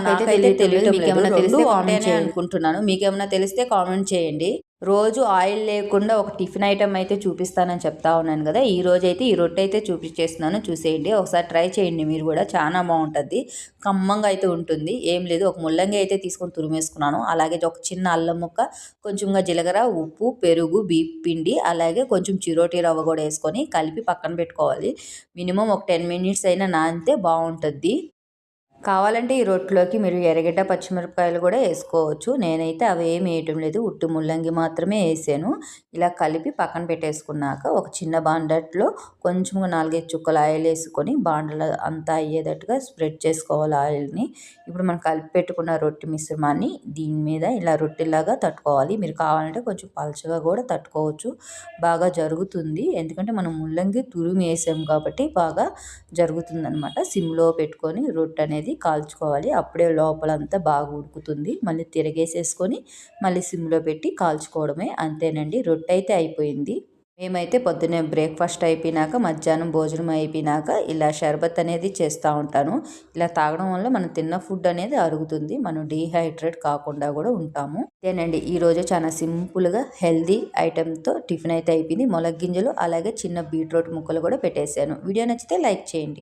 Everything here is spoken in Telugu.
నాకైతే తెలియదు అనుకుంటున్నాను. మీకేమైనా తెలిస్తే కామెంట్ చేయండి. రోజు ఆయిల్ లేకుండా ఒక టిఫిన్ ఐటమ్ అయితే చూపిస్తానని చెప్తా ఉన్నాను కదా. ఈ రోజు అయితే ఈ రొట్టె అయితే చూపించేస్తున్నాను. చూసేయండి. ఒకసారి ట్రై చేయండి. మీరు కూడా చాలా బాగుంటుంది. కమ్మంగా అయితే ఉంటుంది. ఏం లేదు. ఒక ముల్లంగి అయితే తీసుకొని తురిమేసుకున్నాను. అలాగే ఒక చిన్న అల్లం ముక్క కొంచెంగా జీలకర్ర ఉప్పు పెరుగు బీప్ పిండి అలాగే కొంచెం చిరోటి రవ్వ కూడా వేసుకొని కలిపి పక్కన పెట్టుకోవాలి. మినిమం ఒక టెన్ మినిట్స్ అయినా నానితే బాగుంటుంది. కావాలంటే ఈ రొట్టెలోకి మీరు ఎర్రగడ్డ పచ్చిమిరపకాయలు కూడా వేసుకోవచ్చు. నేనైతే అవి ఏమి వేయటం లేదు. ఉట్టు ముల్లంగి మాత్రమే వేసాను. ఇలా కలిపి పక్కన పెట్టేసుకున్నాక ఒక చిన్న బాండట్లో కొంచెం నాలుగైదు చుక్కలు ఆయిల్ వేసుకొని బాండల అంతా అయ్యేటట్టుగా స్ప్రెడ్ చేసుకోవాలి ఆయిల్ని. ఇప్పుడు మనం కలిపి పెట్టుకున్న రొట్టె మిశ్రమాన్ని దీని మీద ఇలా రొట్టెలాగా తట్టుకోవాలి. మీరు కావాలంటే కొంచెం పలచగా కూడా తట్టుకోవచ్చు. బాగా జరుగుతుంది. ఎందుకంటే మనం ముల్లంగి తురిమి వేసాం కాబట్టి బాగా జరుగుతుంది అనమాట సిమ్లో పెట్టుకొని రొట్టె అనేది కాల్చుకోవాలి. అప్పుడే లోపలంతా బాగా ఉడుకుతుంది. మళ్ళీ తిరగేసేసుకొని మళ్ళీ సిమ్లో పెట్టి కాల్చుకోవడమే అంతేనండి. రొట్టె అయితే అయిపోయింది. మేమైతే పొద్దున్నే బ్రేక్ఫాస్ట్ అయిపోయినాక మధ్యాహ్నం భోజనం అయిపోయినాక ఇలా షర్బత్ అనేది చేస్తూ ఉంటాను. ఇలా తాగడం వల్ల మనం తిన్న ఫుడ్ అనేది అరుగుతుంది. మనం డీహైడ్రేట్ కాకుండా కూడా ఉంటాము. ఇదేనండి. ఈరోజు చాలా సింపుల్గా హెల్దీ ఐటెంతో టిఫిన్ అయితే అయిపోయింది. మొలగింజలు అలాగే చిన్న బీట్రూట్ ముక్కలు కూడా పెట్టేశాను. వీడియో నచ్చితే లైక్ చేయండి.